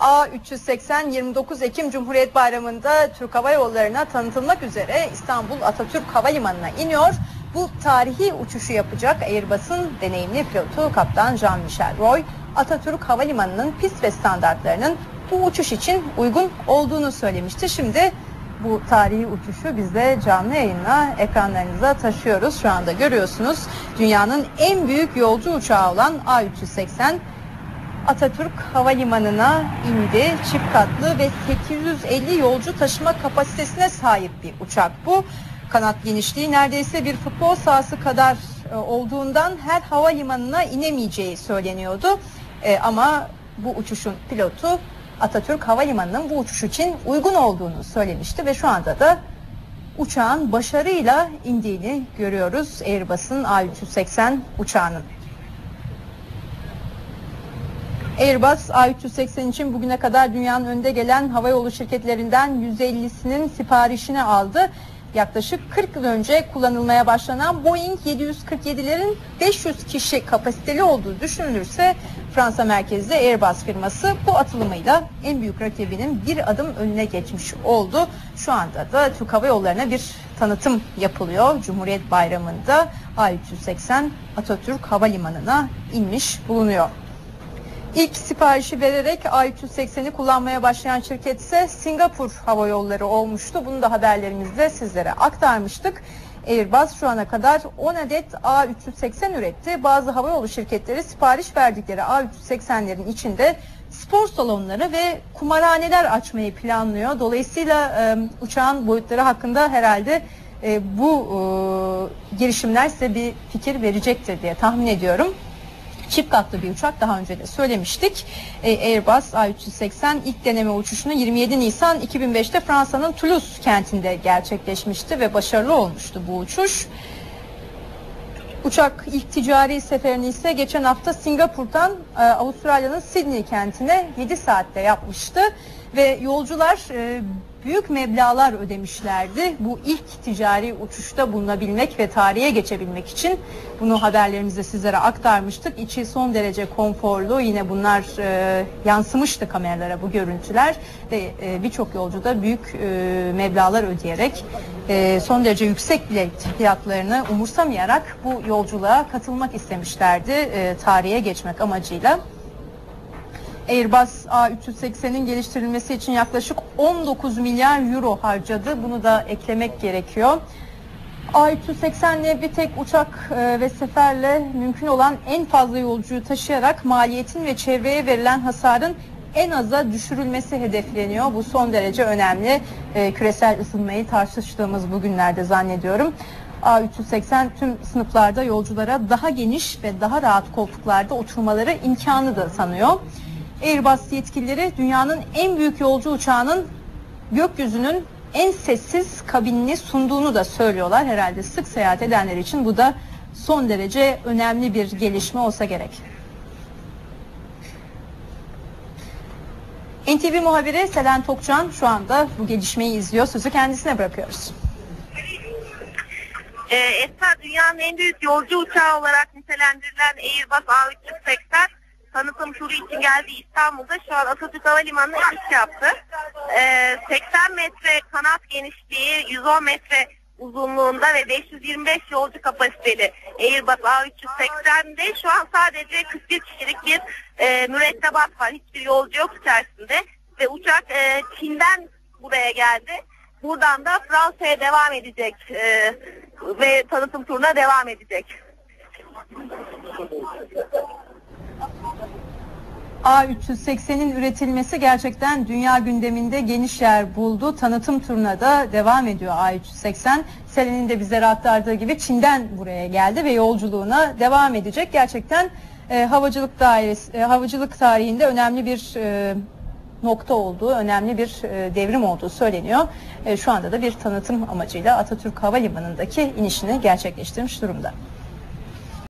A380 29 Ekim Cumhuriyet Bayramı'nda Türk Hava Yolları'na tanıtılmak üzere İstanbul Atatürk Havalimanı'na iniyor. Bu tarihi uçuşu yapacak Airbus'un deneyimli pilotu Kaptan Jean-Michel Roy, Atatürk Havalimanı'nın pist ve standartlarının bu uçuş için uygun olduğunu söylemişti. Şimdi bu tarihi uçuşu biz de canlı yayınla ekranlarınıza taşıyoruz. Şu anda görüyorsunuz dünyanın en büyük yolcu uçağı olan A380 Atatürk Havalimanı'na indi. Çift katlı ve 850 yolcu taşıma kapasitesine sahip bir uçak bu. Kanat genişliği neredeyse bir futbol sahası kadar e, olduğundan her havalimanına inemeyeceği söyleniyordu. E, ama bu uçuşun pilotu Atatürk Havalimanı'nın bu uçuş için uygun olduğunu söylemişti ve şu anda da uçağın başarıyla indiğini görüyoruz Airbus'un A380 uçağının. Airbus A380 için bugüne kadar dünyanın önde gelen havayolu şirketlerinden 150'sinin siparişini aldı. Yaklaşık 40 yıl önce kullanılmaya başlanan Boeing 747'lerin 500 kişi kapasiteli olduğu düşünülürse Fransa merkezli Airbus firması bu atılımıyla en büyük rakibinin bir adım önüne geçmiş oldu. Şu anda da Türk Hava Yolları'na bir tanıtım yapılıyor. Cumhuriyet Bayramı'nda A380 Atatürk Havalimanı'na inmiş bulunuyor. İlk siparişi vererek A380'i kullanmaya başlayan şirket ise Singapur Hava Yolları olmuştu. Bunu da haberlerimizde sizlere aktarmıştık. Airbus şu ana kadar 10 adet A380 üretti. Bazı havayolu şirketleri sipariş verdikleri A380'lerin içinde spor salonları ve kumarhaneler açmayı planlıyor. Dolayısıyla e, uçağın boyutları hakkında herhalde e, bu e, girişimler size bir fikir verecektir diye tahmin ediyorum. Çift katlı bir uçak daha önce de söylemiştik. E, Airbus A380 ilk deneme uçuşunu 27 Nisan 2005'te Fransa'nın Toulouse kentinde gerçekleşmişti ve başarılı olmuştu bu uçuş. Uçak ilk ticari seferini ise geçen hafta Singapur'dan e, Avustralya'nın Sydney kentine 7 saatte yapmıştı ve yolcular e, büyük meblalar ödemişlerdi. Bu ilk ticari uçuşta bulunabilmek ve tarihe geçebilmek için bunu haberlerimizde sizlere aktarmıştık. İçi son derece konforlu. Yine bunlar e, yansımıştı kameralara bu görüntüler ve e, birçok yolcu da büyük e, meblalar ödeyerek e, son derece yüksek bilet fiyatlarını umursamayarak bu yolculuğa katılmak istemişlerdi e, tarihe geçmek amacıyla. Airbus A380'in geliştirilmesi için yaklaşık 19 milyar euro harcadı. Bunu da eklemek gerekiyor. A380 ile bir tek uçak e, ve seferle mümkün olan en fazla yolcuyu taşıyarak maliyetin ve çevreye verilen hasarın en aza düşürülmesi hedefleniyor. Bu son derece önemli. E, küresel ısınmayı tartıştığımız bugünlerde zannediyorum. A380 tüm sınıflarda yolculara daha geniş ve daha rahat koltuklarda oturmaları imkanı da sanıyor. Airbus yetkilileri dünyanın en büyük yolcu uçağının gökyüzünün en sessiz kabinini sunduğunu da söylüyorlar. Herhalde sık seyahat edenler için bu da son derece önemli bir gelişme olsa gerek. NTV muhabiri Selen Tokcan şu anda bu gelişmeyi izliyor. Sözü kendisine bırakıyoruz. Ee, Esra dünyanın en büyük yolcu uçağı olarak nitelendirilen Airbus A380 tanıtım turu için geldi İstanbul'da. Şu an Atatürk Havalimanı'na iniş yaptı. Ee, 80 metre kanat genişliği, 110 metre uzunluğunda ve 525 yolcu kapasiteli Airbus A380'de şu an sadece 41 kişilik bir e, mürettebat var. Hiçbir yolcu yok içerisinde ve uçak e, Çin'den buraya geldi. Buradan da Fransa'ya devam edecek e, ve tanıtım turuna devam edecek. A380'in üretilmesi gerçekten dünya gündeminde geniş yer buldu. Tanıtım turuna da devam ediyor A380. Selen'in de bizlere aktardığı gibi Çin'den buraya geldi ve yolculuğuna devam edecek. Gerçekten e, havacılık dairesi, e, havacılık tarihinde önemli bir e, nokta olduğu, önemli bir e, devrim olduğu söyleniyor. E, şu anda da bir tanıtım amacıyla Atatürk Havalimanı'ndaki inişini gerçekleştirmiş durumda.